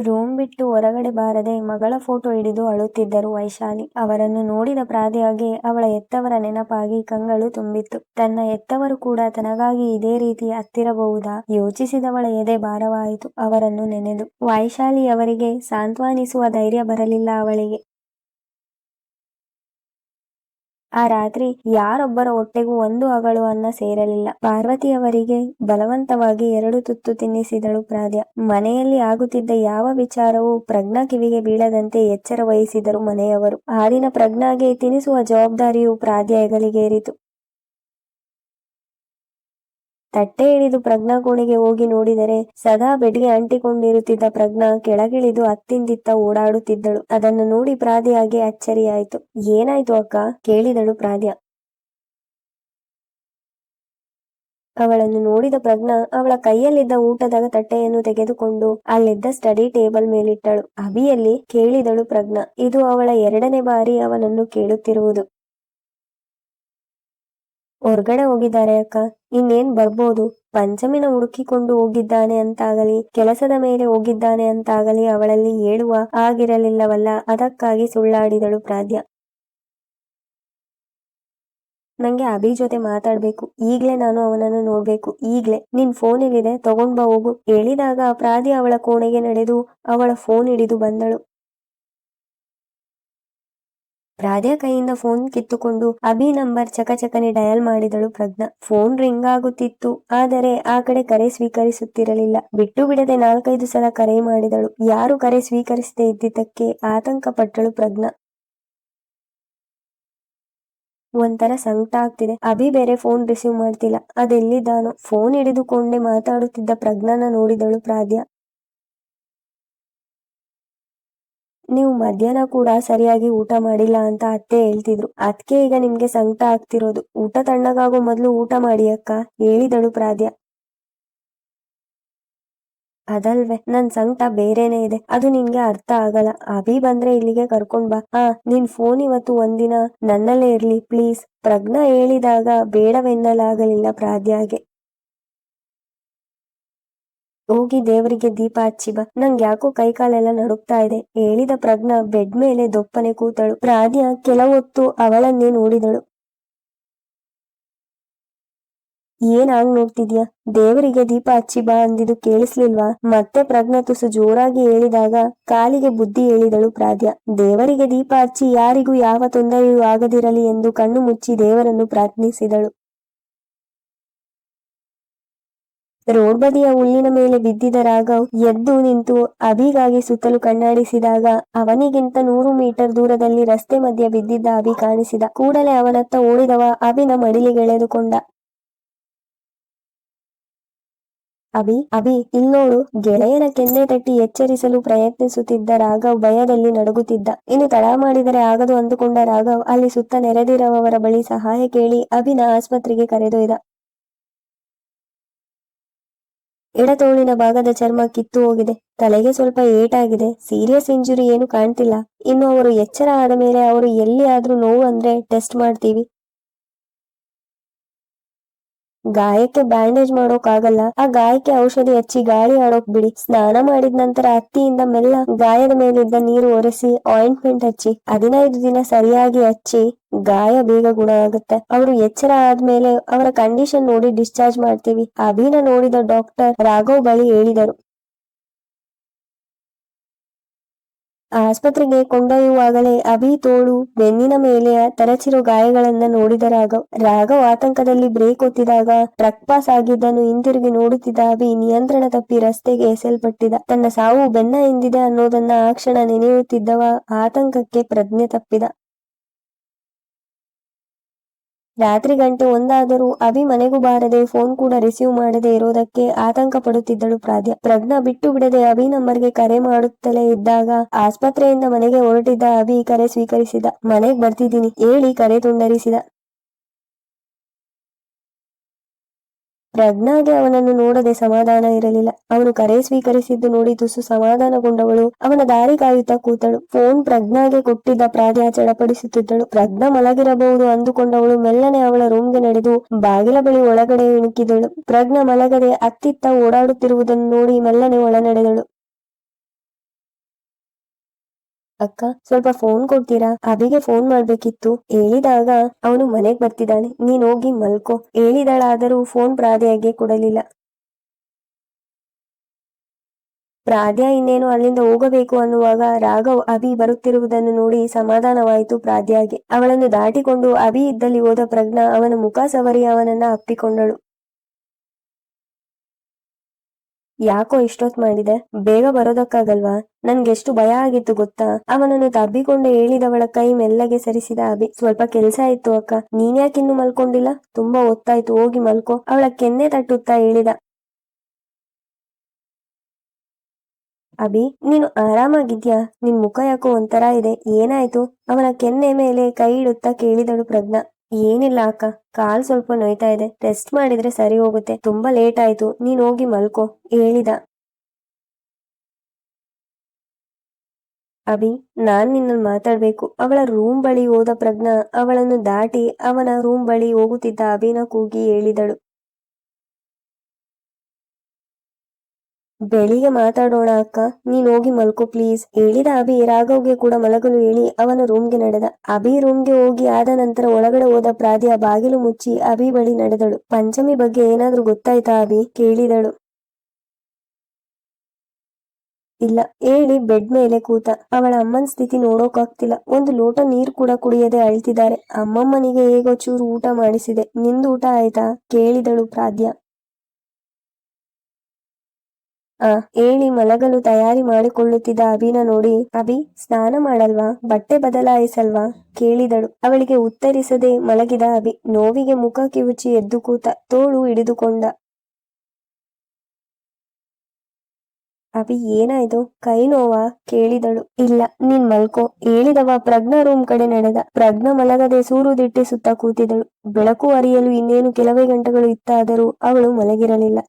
Room ಬಿಟ್ಟು ಹೊರಗಡೆ ಬಾರದೆ ಮಗಳ ಫೋಟೋ ಹಿಡಿದು ಅಳುತ್ತಿದ್ದರು ವೈಶಾಲಿ. ಅವರನ್ನು ನೋಡಿದ ಪ್ರಾದಿಯಾಗೆ ಅವಳ ಎತ್ತವರ ನೆನಪಾಗಿ ಕಂಗಳು ತುಂಬಿತ್ತು. ತನ್ನ ಎತ್ತವರು ಕೂಡ ತನಗಾಗಿ ಇದೇ ರೀತಿ ಹತ್ತಿರಬಹುದಾ ಯೋಚಿಸಿದವಳ ಎದೆ ಭಾರವಾಯಿತು. ಅವರನ್ನು ನೆನೆದು, ವೈಶಾಲಿ ಅವರಿಗೆ ಸಾಂತ್ವನಿಸುವ ಧೈರ್ಯ ಬರಲಿಲ್ಲ ಅವಳಿಗೆ. ಆ ರಾತ್ರಿ ಯಾರೊಬ್ಬರ ಹೊಟ್ಟೆಗೂ ಒಂದು ಅಗಳು ಅನ್ನ ಸೇರಲಿಲ್ಲ. ಪಾರ್ವತಿಯವರಿಗೆ ಬಲವಂತವಾಗಿ ಎರಡು ತುತ್ತು ತಿನ್ನಿಸಿದಳು ಪ್ರಾದ್ಯ. ಮನೆಯಲ್ಲಿ ಆಗುತ್ತಿದ್ದ ಯಾವ ವಿಚಾರವೂ ಪ್ರಜ್ಞಾ ಕಿವಿಗೆ ಬೀಳದಂತೆ ಎಚ್ಚರ ವಹಿಸಿದರು ಮನೆಯವರು. ಆ ಪ್ರಜ್ಞಾಗೆ ತಿನಿಸುವ ಜವಾಬ್ದಾರಿಯು ಪ್ರಾದ್ಯ ಹೆಗಲಿಗೇರಿತು. ತಟ್ಟೆ ಇಳಿದು ಪ್ರಜ್ಞಾ ಕೋಣೆಗೆ ಹೋಗಿ ನೋಡಿದರೆ ಸದಾ ಬೆಡ್ಗೆ ಅಂಟಿಕೊಂಡಿರುತ್ತಿದ್ದ ಪ್ರಜ್ಞಾ ಕೆಳಗಿಳಿದು ಅತ್ತಿಂದಿತ್ತ ಓಡಾಡುತ್ತಿದ್ದಳು. ಅದನ್ನು ನೋಡಿ ಪ್ರಾದಿಯಾಗೆ ಅಚ್ಚರಿಯಾಯಿತು. ಏನಾಯ್ತು ಅಕ್ಕ? ಕೇಳಿದಳು ಪ್ರಾದ್ಯ. ಅವಳನ್ನು ನೋಡಿದ ಪ್ರಜ್ಞಾ ಅವಳ ಕೈಯಲ್ಲಿದ್ದ ಊಟದ ತಟ್ಟೆಯನ್ನು ತೆಗೆದುಕೊಂಡು ಅಲ್ಲಿದ್ದ ಸ್ಟಡಿ ಟೇಬಲ್ ಮೇಲಿಟ್ಟಳು. ಅಭಿಯಲ್ಲಿ ಕೇಳಿದಳು ಪ್ರಜ್ಞಾ, ಇದು ಅವಳ ಎರಡನೇ ಬಾರಿ ಅವನನ್ನು ಕೇಳುತ್ತಿರುವುದು. ಹೊರ್ಗಡೆ ಹೋಗಿದ್ದಾರೆ ಅಕ್ಕ. ಇನ್ನೇನ್ ಬರ್ಬೋದು? ಪಂಚಮಿನ ಹುಡುಕಿಕೊಂಡು ಹೋಗಿದ್ದಾನೆ ಅಂತಾಗಲಿ, ಕೆಲಸದ ಮೇಲೆ ಹೋಗಿದ್ದಾನೆ ಅಂತಾಗಲಿ ಅವಳಲ್ಲಿ ಹೇಳುವ ಆಗಿರಲಿಲ್ಲವಲ್ಲ ಅದಕ್ಕಾಗಿ ಸುಳ್ಳಾಡಿದಳು ಪ್ರಾದ್ಯ ನಂಗೆ ಅಭಿ ಜೊತೆ ಮಾತಾಡ್ಬೇಕು. ಈಗ್ಲೇ ನಾನು ಅವನನ್ನು ನೋಡ್ಬೇಕು. ಈಗ್ಲೇ. ನಿನ್ ಫೋನ್ ಇಲ್ಲಿದೆ, ತಗೊಂಡ್ ಬಾ ಹೋಗು. ಹೇಳಿದಾಗ ಪ್ರಾದ್ಯ ಅವಳ ಕೋಣೆಗೆ ನಡೆದು ಅವಳ ಫೋನ್ ಹಿಡಿದು ಬಂದಳು. ರಾಧಾ ಕೈಯಿಂದ ಫೋನ್ ಕಿತ್ತುಕೊಂಡು, ಅಭಿ ನಂಬರ್ ಚಕಚಕನೆ ಡಯಲ್ ಮಾಡಿದಳು ಪ್ರಜ್ಞಾ. ಫೋನ್ ರಿಂಗ್ ಆಗುತ್ತಿತ್ತು. ಆದರೆ ಆ ಕಡೆ ಕರೆ ಸ್ವೀಕರಿಸುತ್ತಿರಲಿಲ್ಲ. ಬಿಟ್ಟು ಬಿಡದೆ ನಾಲ್ಕೈದು ಸಲ ಕರೆ ಮಾಡಿದಳು. ಯಾರು ಕರೆ ಸ್ವೀಕರಿಸದೆ ಇದ್ದಿದ್ದಕ್ಕೆ ಆತಂಕ ಪಟ್ಟಳು ಪ್ರಜ್ಞಾ. ಒಂಥರ ಸಂಕಟ ಆಗ್ತಿದೆ. ಅಭಿ ಬೇರೆ ಫೋನ್ ರಿಸೀವ್ ಮಾಡ್ತಿಲ್ಲ. ಅದೆಲ್ಲಿದ್ದಾನೋ. ಫೋನ್ ಹಿಡಿದುಕೊಂಡೇ ಮಾತಾಡುತ್ತಿದ್ದ ಪ್ರಜ್ಞಾನ ನೋಡಿದಳು ಪ್ರಾದ್ಯ ನೀವು ಮಧ್ಯಾಹ್ನ ಕೂಡ ಸರಿಯಾಗಿ ಊಟ ಮಾಡಿಲ್ಲ ಅಂತ ಅತ್ತೆ ಹೇಳ್ತಿದ್ರು. ಅದಕ್ಕೆ ಈಗ ನಿಮ್ಗೆ ಸಂಕಟ ಆಗ್ತಿರೋದು. ಊಟ ತಣ್ಣಗಾಗೋ ಮೊದ್ಲು ಊಟ ಮಾಡಿ ಅಕ್ಕ, ಹೇಳಿದಳು ಪ್ರಾದ್ಯ. ಅದಲ್ವೇ, ನನ್ ಸಂಕಟ ಬೇರೆನೆ ಇದೆ. ಅದು ನಿನ್ಗೆ ಅರ್ಥ ಆಗಲ್ಲ. ಅಭಿ ಬಂದ್ರೆ ಇಲ್ಲಿಗೆ ಕರ್ಕೊಂಡ್ ಬಾ. ಹಾ ನಿನ್ ಫೋನ್ ಇವತ್ತು ಒಂದಿನ ನನ್ನಲ್ಲೇ ಇರ್ಲಿ ಪ್ಲೀಸ್ ಪ್ರಜ್ಞಾ ಹೇಳಿದಾಗ ಬೇಡವೆನ್ನಲಾಗಲಿಲ್ಲ ಪ್ರಾದ್ಯಾಗೆ. ಹೋಗಿ ದೇವರಿಗೆ ದೀಪ ಹಚ್ಚಿ ಬಾ. ನಂಗೆ ಯಾಕೋ ಕೈಕಾಲೆಲ್ಲ ನಡುಕ್ತಾ ಇದೆ. ಹೇಳಿದ ಪ್ರಜ್ಞಾ ಬೆಡ್ ಮೇಲೆ ದೊಪ್ಪನೆ ಕೂತಳು. ಪ್ರಾದ್ಯ ಕೆಲವೊತ್ತು ಅವಳನ್ನೇ ನೋಡಿದಳು. ಏನ್ ನೋಡ್ತಿದ್ಯಾ? ದೇವರಿಗೆ ದೀಪ ಹಚ್ಚಿ ಬಾ ಅಂದಿದ್ದು ಕೇಳಿಸ್ಲಿಲ್ವಾ? ಮತ್ತೆ ಪ್ರಜ್ಞಾ ತುಸು ಜೋರಾಗಿ ಹೇಳಿದಾಗ ಕಾಲಿಗೆ ಬುದ್ಧಿ ಹೇಳಿದಳು ಪ್ರಾಧ್ಯ. ದೇವರಿಗೆ ದೀಪ ಹಚ್ಚಿ ಯಾರಿಗೂ ಯಾವ ತೊಂದರೆಯೂ ಆಗದಿರಲಿ ಎಂದು ಕಣ್ಣು ಮುಚ್ಚಿ ದೇವರನ್ನು ಪ್ರಾರ್ಥಿಸಿದಳು. ರೋಡ್ ಬದಿಯ ಹುಲ್ಲಿನ ಮೇಲೆ ಬಿದ್ದಿದ್ದ ರಾಘವ್ ಎದ್ದು ನಿಂತು ಅಭಿಗಾಗಿ ಸುತ್ತಲೂ ಕಣ್ಣಾಡಿಸಿದಾಗ ಅವನಿಗಿಂತ ನೂರು ಮೀಟರ್ ದೂರದಲ್ಲಿ ರಸ್ತೆ ಮಧ್ಯ ಬಿದ್ದಿದ್ದ ಅಭಿ ಕಾಣಿಸಿದ. ಕೂಡಲೇ ಅವನತ್ತ ಓಡಿದವ ಅಭಿನ ಮಡಿಲಿಗೆಳೆದುಕೊಂಡ. ಅಭಿ ಅಭಿ, ಇಲ್ನೋಡು. ಗೆಳೆಯರ ಕೆನ್ನೆ ತಟ್ಟಿ ಎಚ್ಚರಿಸಲು ಪ್ರಯತ್ನಿಸುತ್ತಿದ್ದ ರಾಘವ್ ಭಯದಲ್ಲಿ ನಡುಗುತ್ತಿದ್ದ. ಇನ್ನು ತಡ ಮಾಡಿದರೆ ಆಗದು ಅಂದುಕೊಂಡ ರಾಘವ್ ಅಲ್ಲಿ ಸುತ್ತ ನೆರೆದಿರುವವರ ಬಳಿ ಸಹಾಯ ಕೇಳಿ ಅಭಿನ ಆಸ್ಪತ್ರೆಗೆ ಕರೆದೊಯ್ದ. ಎಡತೋಳಿನ ಭಾಗದ ಚರ್ಮ ಕಿತ್ತು ಹೋಗಿದೆ. ತಲೆಗೆ ಸ್ವಲ್ಪ ಏಟಾಗಿದೆ. ಸೀರಿಯಸ್ ಇಂಜುರಿ ಏನು ಕಾಣ್ತಿಲ್ಲ. ಇನ್ನು ಅವರು ಎಚ್ಚರ ಆದ ಮೇಲೆ ಅವರು ಎಲ್ಲಿ ಆದ್ರೂ ನೋವು ಅಂದ್ರೆ ಟೆಸ್ಟ್ ಮಾಡ್ತೀವಿ. ಗಾಯಕ್ಕೆ ಬ್ಯಾಂಡೇಜ್ ಮಾಡೋಕಾಗಲ್ಲ ಆ ಗಾಯಕ್ಕೆ ಔಷಧಿ ಹಚ್ಚಿ ಗಾಳಿ ಆಡೋಕ್ ಬಿಡಿ. ಸ್ನಾನ ಮಾಡಿದ ನಂತರ ಅತ್ತಿಯಿಂದ ಮೆಲ್ಲ ಗಾಯದ ಮೇಲಿದ್ದ ನೀರು ಒರೆಸಿ ಆಯಿಂಟ್ಮೆಂಟ್ ಹಚ್ಚಿ ಹದಿನೈದು ದಿನ ಸರಿಯಾಗಿ ಹಚ್ಚಿ ಗಾಯ ಬೇಗ ಗುಣ ಆಗುತ್ತೆ. ಅವರು ಎಚ್ಚರ ಆದ್ಮೇಲೆ ಅವರ ಕಂಡೀಷನ್ ನೋಡಿ ಡಿಸ್ಚಾರ್ಜ್ ಮಾಡ್ತೀವಿ. ಅಭಿನ ನೋಡಿದ ಡಾಕ್ಟರ್ ರಾಘವ್ ಬಳಿ ಹೇಳಿದರು. ಆಸ್ಪತ್ರೆಗೆ ಕೊಂಡೊಯ್ಯುವಾಗಲೇ ಅಭಿ ತೋಳು ಬೆನ್ನಿನ ಮೇಲೆ ತರಚಿರೋ ಗಾಯಗಳನ್ನ ನೋಡಿದ ರಾಘವ್. ರಾಘವ್ ಆತಂಕದಲ್ಲಿ ಬ್ರೇಕ್ ಒತ್ತಿದಾಗ ಟ್ರಕ್ ಪಾಸ್ ಆಗಿದ್ದನ್ನು ಹಿಂದಿರುಗಿ ನೋಡುತ್ತಿದ್ದ ಅಭಿ ನಿಯಂತ್ರಣ ತಪ್ಪಿ ರಸ್ತೆಗೆ ಎಸೆಯಲ್ಪಟ್ಟಿದ ತನ್ನ ಸಾವು ಬೆನ್ನ ಎಂದಿದೆ ಅನ್ನೋದನ್ನ ಆ ಕ್ಷಣ ನೆನೆಯುತ್ತಿದ್ದವ ಆತಂಕಕ್ಕೆ ಪ್ರಜ್ಞೆ ತಪ್ಪಿದ. ರಾತ್ರಿ ಗಂಟೆ ಒಂದಾದರೂ ಅಭಿ ಮನೆಗೂ ಬಾರದೆ ಫೋನ್ ಕೂಡ ರಿಸೀವ್ ಮಾಡದೆ ಇರೋದಕ್ಕೆ ಆತಂಕ ಪಡುತ್ತಿದ್ದಳು ಪ್ರಾಧ್ಯ. ಪ್ರಜ್ಞಾ ಬಿಟ್ಟು ಬಿಡದೆ ಅಭಿ ನಂಬರ್ಗೆ ಕರೆ ಮಾಡುತ್ತಲೇ ಇದ್ದಾಗ ಆಸ್ಪತ್ರೆಯಿಂದ ಮನೆಗೆ ಹೊರಟಿದ್ದ ಅಭಿ ಕರೆ ಸ್ವೀಕರಿಸಿದ. ಮನೆಗ್ ಬರ್ತಿದ್ದೀನಿ. ಹೇಳಿ ಕರೆ ತುಂಡರಿಸಿದ. ಪ್ರಜ್ಞಾಗೆ ಅವನನ್ನು ನೋಡದೆ ಸಮಾಧಾನ ಇರಲಿಲ್ಲ. ಅವನು ಕರೆ ಸ್ವೀಕರಿಸಿದ್ದು ನೋಡಿ ತುಸು ಸಮಾಧಾನಗೊಂಡವಳು. ಅವನ ದಾರಿ ಕಾಯುತ್ತಾ ಕೂತಳು. ಫೋನ್ ಪ್ರಜ್ಞಾಗೆ ಕೊಟ್ಟಿದ್ದ ಪ್ರಾಧ್ಯ ಚಡಪಡಿಸುತ್ತಿದ್ದಳು. ಪ್ರಜ್ಞಾ ಮಲಗಿರಬಹುದು ಅಂದುಕೊಂಡವಳು ಮೆಲ್ಲನೆ ಅವಳ ರೂಮ್ಗೆ ನಡೆದು ಬಾಗಿಲ ಬಳಿ ಒಳಗಡೆ ಇಣುಕಿದಳು. ಪ್ರಜ್ಞಾ ಮಲಗದೆ ಅತ್ತಿತ್ತ ಓಡಾಡುತ್ತಿರುವುದನ್ನು ನೋಡಿ ಮೆಲ್ಲನೆ ಒಳ ನಡೆದಳು ಅಕ್ಕ, ಸ್ವಲ್ಪ ಫೋನ್ ಕೊಡ್ತೀರಾ? ಅಭಿಗೆ ಫೋನ್ ಮಾಡ್ಬೇಕಿತ್ತು. ಹೇಳಿದಾಗ ಅವನು ಮನೆಗ್ ಬರ್ತಿದ್ದಾನೆ. ನೀನ್ ಹೋಗಿ ಮಲ್ಕೋ. ಹೇಳಿದಳಾದರೂ ಫೋನ್ ಪ್ರಾದೆಯಾಗೆ ಕೊಡಲಿಲ್ಲ. ಪ್ರಾಧ್ಯ ಇನ್ನೇನು ಅಲ್ಲಿಂದ ಹೋಗಬೇಕು ಅನ್ನುವಾಗ ರಾಘವ್, ಅಭಿ ಬರುತ್ತಿರುವುದನ್ನು ನೋಡಿ ಸಮಾಧಾನವಾಯಿತು ಪ್ರಾಧ್ಯಾಗೆ. ಅವಳನ್ನು ದಾಟಿಕೊಂಡು ಅಭಿ ಇದ್ದಲ್ಲಿ ಹೋದ ಪ್ರಜ್ಞಾ ಅವನ ಮುಖ ಸವರಿ ಅವನನ್ನ ಅಪ್ಪಿಕೊಂಡಳು. ಯಾಕೋ ಇಷ್ಟೊತ್ ಮಾಡಿದೆ? ಬೇಗ ಬರೋದಕ್ಕಾಗಲ್ವಾ? ನನ್ಗೆಷ್ಟು ಭಯ ಆಗಿತ್ತು ಗೊತ್ತಾ? ಅವನನ್ನು ತಬ್ಬಿಕೊಂಡು ಹೇಳಿದವಳ ಕೈ ಮೆಲ್ಲಗೆ ಸರಿಸಿದ ಅಭಿ. ಸ್ವಲ್ಪ ಕೆಲ್ಸ ಇತ್ತು ಅಕ್ಕ. ನೀನ್ಯಾಕಿನ್ನು ಮಲ್ಕೊಂಡಿಲ್ಲ? ತುಂಬಾ ಒತ್ತಾಯ್ತು ಹೋಗಿ ಮಲ್ಕೋ. ಅವಳ ಕೆನ್ನೆ ತಟ್ಟುತ್ತಾ ಹೇಳಿದ. ಅಭಿ, ನೀನು ಆರಾಮಾಗಿದ್ಯಾ? ನಿನ್ ಮುಖ ಯಾಕೋ ಒಂಥರ ಇದೆ. ಏನಾಯ್ತು? ಅವನ ಕೆನ್ನೆ ಮೇಲೆ ಕೈ ಇಡುತ್ತಾ ಕೇಳಿದಳು ಪ್ರಜ್ಞಾ. ಏನಿಲ್ಲ ಅಕ್ಕ, ಕಾಲ್ ಸ್ವಲ್ಪ ನೋಯ್ತಾ ಇದೆ. ರೆಸ್ಟ್ ಮಾಡಿದ್ರೆ ಸರಿ ಹೋಗುತ್ತೆ. ತುಂಬಾ ಲೇಟ್ ಆಯ್ತು. ನೀನ್ ಹೋಗಿ ಮಲ್ಕೋ, ಹೇಳಿದ. ಅಭಿ, ನಾನ್ ನಿನ್ನನ್ನು ಮಾತಾಡ್ಬೇಕು. ಅವಳ ರೂಮ್ ಬಳಿ ಹೋದ ಪ್ರಜ್ಞಾ ಅವಳನ್ನು ದಾಟಿ ಅವನ ರೂಮ್ ಬಳಿ ಹೋಗುತ್ತಿದ್ದ ಅಭಿನ ಕೂಗಿ ಹೇಳಿದಳು. ಬೆಳಿಗ್ಗೆ ಮಾತಾಡೋಣ ಅಕ್ಕ. ನೀನ್ ಹೋಗಿ ಮಲ್ಕೋ ಪ್ಲೀಸ್ ಹೇಳಿದ ಅಭಿ ರಾಘವ್ಗೆ ಕೂಡ ಮಲಗಲು ಹೇಳಿ ಅವನ ರೂಮ್ಗೆ ನಡೆದ. ಅಭಿ ರೂಮ್ಗೆ ಹೋಗಿ ಆದ ನಂತರ ಒಳಗಡೆ ಹೋದ ಪ್ರಾದ್ಯ ಬಾಗಿಲು ಮುಚ್ಚಿ ಅಭಿ ಬಳಿ ನಡೆದಳು. ಪಂಚಮಿ ಬಗ್ಗೆ ಏನಾದ್ರೂ ಗೊತ್ತಾಯ್ತಾ ಅಭಿ? ಕೇಳಿದಳು. ಇಲ್ಲ. ಹೇಳಿ ಬೆಡ್ ಮೇಲೆ ಕೂತ. ಅವಳ ಅಮ್ಮನ ಸ್ಥಿತಿ ನೋಡೋಕಾಗ್ತಿಲ್ಲ. ಒಂದು ಲೋಟ ನೀರ್ ಕೂಡ ಕುಡಿಯದೆ ಅಳ್ತಿದ್ದಾರೆ. ಅಮ್ಮಮ್ಮನಿಗೆ ಹೇಗೋ ಚೂರು ಊಟ ಮಾಡಿಸಿದೆ. ನಿಂದು ಊಟ ಆಯ್ತಾ? ಕೇಳಿದಳು ಪ್ರಾಧ್ಯ ಹೇಳಿ ಮಲಗಲು ತಯಾರಿ ಮಾಡಿಕೊಳ್ಳುತ್ತಿದ್ದ ಅಭಿನ ನೋಡಿ, ಅಭಿ, ಸ್ನಾನ ಮಾಡಲ್ವಾ? ಬಟ್ಟೆ ಬದಲಾಯಿಸಲ್ವಾ? ಕೇಳಿದಳು. ಅವಳಿಗೆ ಉತ್ತರಿಸದೆ ಮಲಗಿದ ಅಭಿ, ನೋವಿಗೆ ಮುಖ ಕಿವುಚಿ ಎದ್ದು ಕೂತ ತೋಳು ಹಿಡಿದುಕೊಂಡ. ಅಭಿ ಏನಾಯ್ತು ಕೈ ನೋವಾ? ಕೇಳಿದಳು. ಇಲ್ಲ, ನೀನ್ ಮಲ್ಕೋ. ಹೇಳಿದವ ಪ್ರಜ್ಞಾ ರೂಮ್ ಕಡೆ ನಡೆದ. ಪ್ರಜ್ಞಾ ಮಲಗದೆ ಸೂರು ಸುತ್ತ ಕೂತಿದಳು. ಬೆಳಕು ಅರಿಯಲು ಇನ್ನೇನು ಕೆಲವೇ ಗಂಟೆಗಳು ಇತ್ತಾದರೂ ಅವಳು ಮಲಗಿರಲಿಲ್ಲ.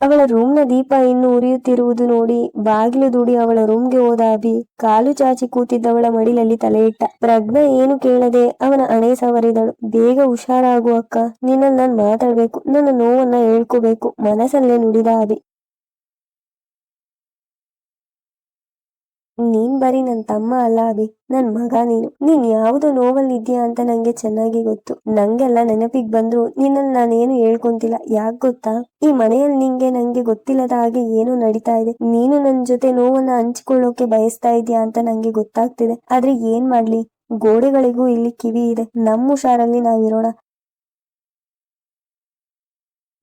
ಅವಳ ರೂಮ್ನ ದೀಪ ಇನ್ನು ಉರಿಯುತ್ತಿರುವುದು ನೋಡಿ ಬಾಗಿಲು ದೂಡಿ ಅವಳ ರೂಮ್ಗೆ ಹೋದ ಅಭಿ ಕಾಲು ಚಾಚಿ ಕೂತಿದ್ದವಳ ಮಡಿಲಲ್ಲಿ ತಲೆ ಇಟ್ಟ ಪ್ರಜ್ಞಾ ಏನು ಕೇಳದೆ ಅವನ ಅಣೆ ಸವರಿದಳು. ಬೇಗ ಹುಷಾರಾಗು ಅಕ್ಕ ನಿನ್ನಲ್ಲಿ ನಾನು ಮಾತಾಡ್ಬೇಕು, ನನ್ನ ನೋವನ್ನ ಹೇಳ್ಕೋಬೇಕು, ಮನಸ್ಸಲ್ಲೇ ನುಡಿದ ಅಭಿ. ನೀನ್ ಬರೀ ನನ್ ತಮ್ಮ ಅಲ್ಲ ಅಭಿ, ನನ್ ಮಗ ನೀನು. ನೀನ್ ಯಾವ್ದು ನೋವಲ್ಲಿದ್ಯಾ ಅಂತ ನಂಗೆ ಚೆನ್ನಾಗಿ ಗೊತ್ತು. ನಂಗೆಲ್ಲ ನೆನಪಿಗ್ ಬಂದ್ರು ನಿನ್ನಲ್ಲಿ ನಾನೇನು ಹೇಳ್ಕೊಂತಿಲ್ಲ. ಯಾಕ್ ಗೊತ್ತಾ? ಈ ಮನೆಯಲ್ಲಿ ನಿಂಗೆ ನಂಗೆ ಗೊತ್ತಿಲ್ಲದ ಹಾಗೆ ಏನು ನಡೀತಾ ಇದೆ. ನೀನು ನನ್ ಜೊತೆ ನೋವನ್ನ ಹಂಚಿಕೊಳ್ಳೋಕೆ ಬಯಸ್ತಾ ಇದ್ಯಾ ಅಂತ ನಂಗೆ ಗೊತ್ತಾಗ್ತಿದೆ. ಆದ್ರೆ ಏನ್ ಮಾಡ್ಲಿ? ಗೋಡೆಗಳಿಗೂ ಇಲ್ಲಿ ಕಿವಿ ಇದೆ. ನಮ್ಮ ಹುಷಾರಲ್ಲಿ ನಾವಿರೋಣ.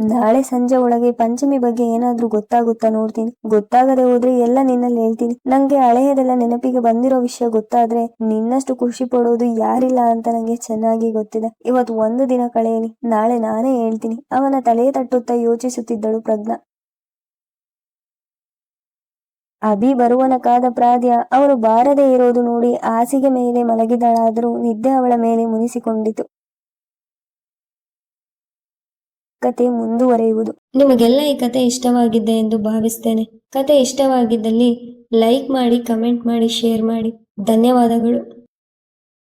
ನಾಳೆ ಸಂಜೆ ಒಳಗೆ ಪಂಚಮಿ ಬಗ್ಗೆ ಏನಾದ್ರೂ ಗೊತ್ತಾಗುತ್ತಾ ನೋಡ್ತೀನಿ. ಗೊತ್ತಾಗದೆ ಹೋದ್ರೆ ಎಲ್ಲ ನಿನ್ನಲ್ಲಿ ಹೇಳ್ತೀನಿ. ನಂಗೆ ಹಳೆಯದೆಲ್ಲ ನೆನಪಿಗೆ ಬಂದಿರೋ ವಿಷಯ ಗೊತ್ತಾದ್ರೆ ನಿನ್ನಷ್ಟು ಖುಷಿ ಪಡೋದು ಯಾರಿಲ್ಲ ಅಂತ ನಂಗೆ ಚೆನ್ನಾಗಿ ಗೊತ್ತಿದೆ. ಇವತ್ತು ಒಂದು ದಿನ ಕಳೆಯಲಿ. ನಾಳೆ ನಾನೇ ಹೇಳ್ತೀನಿ. ಅವನ ತಲೆ ತಟ್ಟುತ್ತಾ ಯೋಚಿಸುತ್ತಿದ್ದಳು ಪ್ರಜ್ಞಾ. ಅಭಿ ಬರುವನಕಾದ ಪ್ರಾದ್ಯ. ಅವರು ಬಾರದೆ ಇರೋದು ನೋಡಿ ಹಾಸಿಗೆ ಮೇಲೆ ಮಲಗಿದಳಾದರೂ ನಿದ್ದೆ ಅವಳ ಮೇಲೆ ಮುನಿಸಿಕೊಂಡಿತು. ಕತೆ ಮುಂದುವರೆಯುವುದು. ನಿಮಗೆಲ್ಲ ಈ ಕತೆ ಇಷ್ಟವಾಗಿದೆ ಎಂದು ಭಾವಿಸ್ತೇನೆ. ಕತೆ ಇಷ್ಟವಾಗಿದ್ದಲ್ಲಿ ಲೈಕ್ ಮಾಡಿ, ಕಮೆಂಟ್ ಮಾಡಿ, ಶೇರ್ ಮಾಡಿ. ಧನ್ಯವಾದಗಳು.